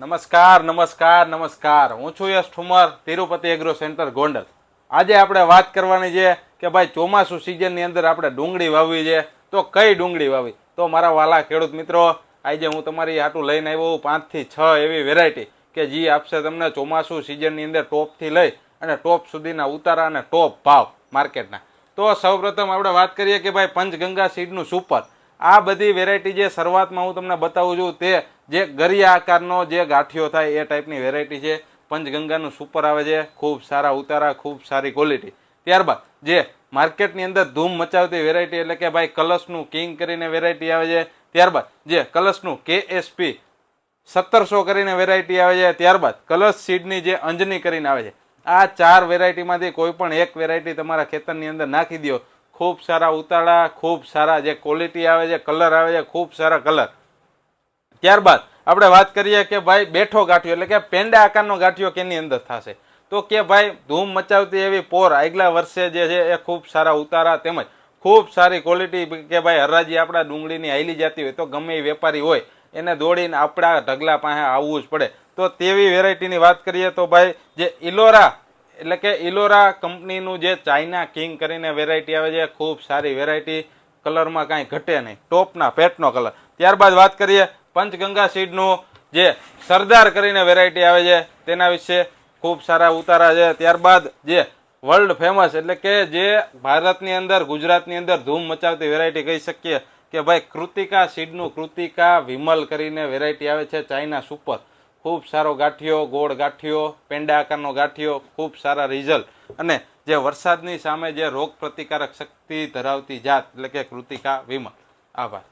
નમસ્કાર નમસ્કાર નમસ્કાર. હું છું યશ ઠુમર, તિરુપતિ એગ્રો સેન્ટર ગોંડલ. આજે આપણે વાત કરવાની છે કે ભાઈ ચોમાસું સિઝનની અંદર આપણે ડુંગળી વાવવી છે. તો કઈ ડુંગળી વાવી તો મારા વાલા ખેડૂત મિત્રો, આજે હું તમારી આટલું લઈને આવ્યો હું પાંચથી છ એવી વેરાયટી કે જે આપશે તમને ચોમાસું સિઝનની અંદર ટોપથી લઈ અને ટોપ સુધીના ઉતારા અને ટોપ ભાવ માર્કેટના તો સૌપ્રથમ આપણે વાત કરીએ કે ભાઈ પંચગંગા સીડનું સુપર આ બધી વેરાયટી જે શરૂઆતમાં હું તમને બતાવું છું તે જે ગરિયા આકારનો જે ગાંઠિયો થાય એ ટાઈપની વેરાયટી છે. પંચગંગાનું સુપર આવે છે. ખૂબ સારા ઉતારા, ખૂબ સારી ક્વોલિટી ત્યારબાદ જે માર્કેટની અંદર ધૂમ મચાવતી વેરાયટી એટલે કે ભાઈ કલર્સનું કિંગ કરીને વેરાયટી આવે છે. ત્યારબાદ જે કલર્સનું કેએસપી સત્તરસો કરીને વેરાયટી આવે છે. ત્યારબાદ કલર્સ સીડની જે અંજની કરીને આવે છે. આ ચાર વેરાયટીમાંથી કોઈ પણ એક વેરાયટી તમારા ખેતરની અંદર નાખી દો. ખૂબ સારા ઉતાળા ખૂબ સારા જે ક્વોલિટી આવે છે કલર આવે છે, ખૂબ સારા કલર ત્યારબાદ આપણે વાત કરીએ કે ભાઈ બેઠો ગાંઠિયો, એટલે કે પેંડા આકારનો ગાંઠિયો કેની અંદર થશે? તો કે ભાઈ ધૂમ મચાવતી એવી પોર આગલા વર્ષે જે છે એ ખૂબ સારા ઉતારા તેમજ ખૂબ સારી ક્વોલિટી કે ભાઈ હરાજી આપણા ડુંગળીની હાઈલી જતી હોય તો ગમે એ વેપારી હોય, એને દોડીને આપણા ઢગલા પાસે આવવું જ પડે. તો તેવી વેરાયટીની વાત કરીએ તો ભાઈ જે ઇલોરા, એટલે કે ઇલોરા કંપનીનું જે ચાઇના કિંગ કરીને વેરાયટી આવે છે, ખૂબ સારી વેરાયટી કલરમાં કાંઈ ઘટે નહીં, ટોપના પેટનો કલર. ત્યારબાદ વાત કરીએ પંચગંગા સીડનું જે સરદાર કરીને વેરાયટી આવે છે, તેના વિશે ખૂબ સારા ઉતારા છે. ત્યારબાદ જે વર્લ્ડ ફેમસ એટલે કે જે ભારતની અંદર, ગુજરાતની અંદર ધૂમ મચાવતી વેરાયટી કહી શકીએ કે ભાઈ કૃતિકા સીડનું કૃતિકા વિમલ કરીને વેરાયટી આવે છે ચાઇના સુપર ખૂબ સારો ગાંઠિયો, ગોળ ગાંઠિયો, પેંડા આકારનો ગાંઠિયો, ખૂબ સારા રિઝલ્ટ. અને જે વરસાદની સામે જે રોગ પ્રતિકારક શક્તિ ધરાવતી જાત એટલે કે કૃતિકા વિમલ. આભાર.